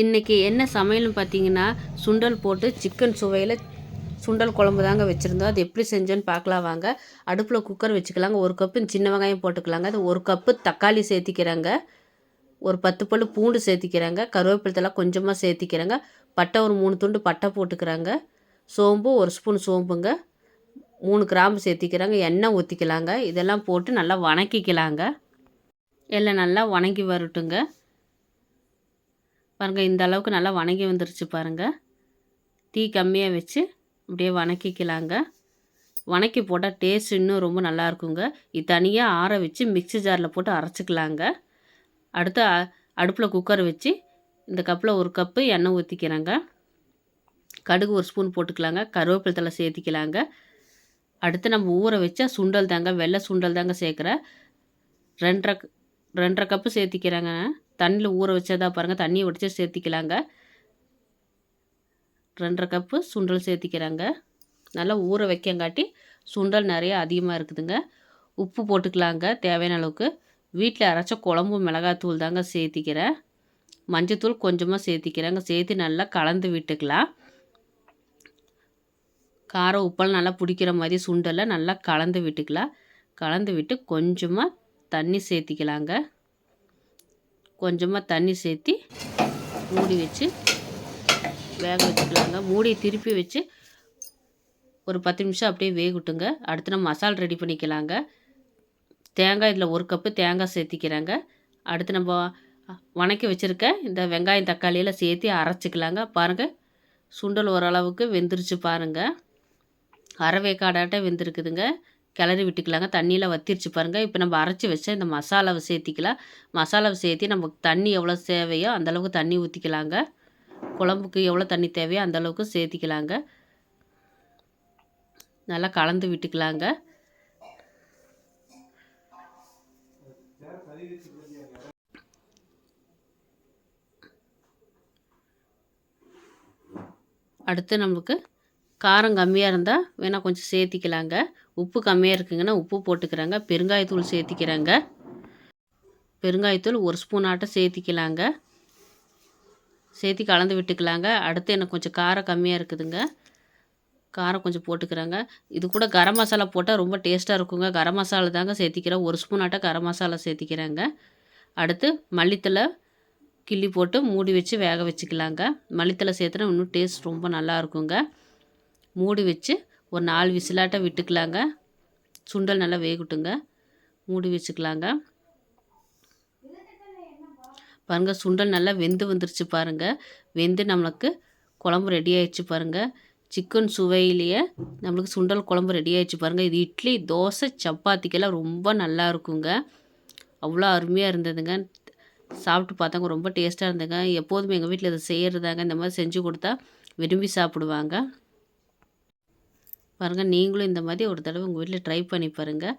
இன்றைக்கி என்ன சமையல்னு பார்த்தீங்கன்னா சுண்டல் போட்டு சிக்கன் சுவையில் சுண்டல் குழம்பு தாங்க வச்சுருந்தோம். அது எப்படி செஞ்சோன்னு பார்க்கலாம் வாங்க. அடுப்பில் குக்கர் வச்சுக்கலாங்க. ஒரு கப்பு சின்ன வெங்காயம் போட்டுக்கலாங்க. அது ஒரு கப்பு தக்காளி சேர்த்திக்கிறாங்க. ஒரு பத்து பல் பூண்டு சேர்த்திக்கிறாங்க. கருவேப்பிலத்தெல்லாம் கொஞ்சமாக சேர்த்திக்கிறாங்க. பட்டை ஒரு மூணு துண்டு பட்டை போட்டுக்கிறாங்க. சோம்பு ஒரு ஸ்பூன் சோம்புங்க. மூணு கிராம்பு சேர்த்திக்கிறாங்க. எண்ணெய் ஊற்றிக்கலாங்க இதெல்லாம் போட்டு நல்லா வணக்கிக்கலாங்க. எல்லாம் நல்லா வணங்கி வரட்டுங்க. பாருங்கள் இந்த அளவுக்கு நல்லா வணங்கி வந்துருச்சு பாருங்கள் தீ கம்மியாக வச்சு அப்படியே வணக்கிக்கலாங்க. வணக்கி போட்டால் டேஸ்ட் இன்னும் ரொம்ப நல்லா இருக்குங்க. இது தனியாக ஆற வச்சு மிக்சி ஜாரில் போட்டு அரைச்சிக்கலாங்க. அடுத்து அடுப்பில் குக்கர் வச்சு இந்த கப்பில் ஒரு கப்பு எண்ணெய் ஊற்றிக்கிறேங்க கடுகு ஒரு ஸ்பூன் போட்டுக்கலாங்க. கருவேப்பிலை தலை சேர்த்திக்கலாங்க. அடுத்து நம்ம ஊற வச்சா சுண்டல் தாங்க வெள்ளை சுண்டல் தாங்க சேர்க்குறேன் ரெண்டரை ரெண்டரை கப்பு சேர்த்திக்கிறேங்க. தண்ணியில் ஊற வச்சதா பாருங்கள் தண்ணியை வடித்து சேர்த்திக்கலாங்க. ரெண்டரை கப்பு சுண்டல் சேர்த்திக்கிறாங்க. நல்லா ஊற வைக்கங்காட்டி சுண்டல் நிறைய அதிகமாக இருக்குதுங்க. உப்பு போட்டுக்கலாங்க தேவையான அளவுக்கு. வீட்டில் அரைச்ச குழம்பு மிளகாத்தூள் தாங்க சேர்த்திக்கிறேன். மஞ்சத்தூள் கொஞ்சமாக சேர்த்திக்கிறேங்க. சேர்த்து நல்லா கலந்து விட்டுக்கலாம். காரம் உப்பெல்லாம் நல்லா பிடிக்கிற மாதிரி சுண்டலை நல்லா கலந்து விட்டுக்கலாம். கலந்து விட்டு கொஞ்சமாக தண்ணி சேர்த்திக்கலாங்க. கொஞ்சமாக தண்ணி சேர்த்தி மூடி வச்சு வேக வச்சுக்கலாங்க. மூடியை திருப்பி வச்சு ஒரு பத்து நிமிஷம் அப்படியே வேகட்டுங்க. அடுத்து நம்ம மசாலா ரெடி பண்ணிக்கலாங்க. தேங்காய் இதில் ஒரு கப்பு தேங்காய் சேர்த்திக்கிறாங்க. அடுத்து நம்ம வணக்கி வச்சுருக்க இந்த வெங்காயம் தக்காளியெல்லாம் சேர்த்து அரைச்சிக்கலாங்க. பாருங்கள் சுண்டல் ஓரளவுக்கு வெந்துருச்சு பாருங்கள் அரை காடாட்ட வெந்திருக்குதுங்க. கிளறி விட்டுக்கலாங்க. தண்ணியில் வத்திருச்சு பாருங்கள் இப்போ நம்ம அரைச்சி வச்ச இந்த மசாலாவை சேர்த்திக்கலாம். மசாலாவை சேர்த்தி நமக்கு தண்ணி எவ்வளோ தேவையோ அந்தளவுக்கு தண்ணி ஊற்றிக்கலாங்க குழம்புக்கு எவ்வளோ தண்ணி தேவையோ அந்தளவுக்கு சேர்த்திக்கலாங்க. நல்லா கலந்து விட்டுக்கலாங்க. அடுத்து நமக்கு காரம் கம்மியாக இருந்தால் வேணால் கொஞ்சம் சேர்த்திக்கலாங்க. உப்பு கம்மியாக இருக்குங்கன்னா உப்பு போட்டுக்கிறாங்க. பெருங்காயத்தூள் சேர்த்திக்கிறாங்க. பெருங்காயத்தூள் ஒரு ஸ்பூன் ஆட்டம் சேர்த்திக்கலாங்க. சேர்த்தி கலந்து விட்டுக்கலாங்க. அடுத்து எனக்கு கொஞ்சம் காரம் கம்மியாக இருக்குதுங்க. காரம் கொஞ்சம் போட்டுக்கிறாங்க. இது கூட கரம் மசாலா போட்டால் ரொம்ப டேஸ்ட்டாக இருக்குங்க. கரம் மசாலா தாங்க சேர்த்திக்கிறேன். ஒரு ஸ்பூன் ஆட்டம் கரம் மசாலா சேர்த்திக்கிறாங்க. அடுத்து மல்லித்தலை கிள்ளி போட்டு மூடி வச்சு வேக வச்சுக்கலாங்க. மல்லித்தலை சேர்த்துனா இன்னும் டேஸ்ட் ரொம்ப நல்லா இருக்குங்க. மூடி வச்சு ஒரு நாலு விசிலாட்ட விட்டுக்கலாங்க. சுண்டல் நல்லா வேகட்டுங்க. மூடி வச்சுக்கலாங்க. பாருங்கள் சுண்டல் நல்லா வெந்து வந்துருச்சு பாருங்கள் வெந்து நம்மளுக்கு குழம்பு ரெடி ஆயிடுச்சு பாருங்கள் சிக்கன் சுவையிலேயே நம்மளுக்கு சுண்டல் குழம்பு ரெடி ஆயிடுச்சு பாருங்கள் இது இட்லி தோசை சப்பாத்திக்கெல்லாம் ரொம்ப நல்லா இருக்குங்க. அவ்வளோ அருமையாக இருந்ததுங்க. சாப்பிட்டு பார்த்தாங்க ரொம்ப டேஸ்ட்டாக இருந்ததுங்க. எப்போதுமே எங்கள் வீட்டில் இதை செய்கிறதாங்க இந்த மாதிரி செஞ்சு கொடுத்தா விரும்பி சாப்பிடுவாங்க. பாருங்கள் நீங்களும் இந்த மாதிரி ஒரு தடவை உங்கள் வீட்டில் ட்ரை பண்ணி பாருங்கள்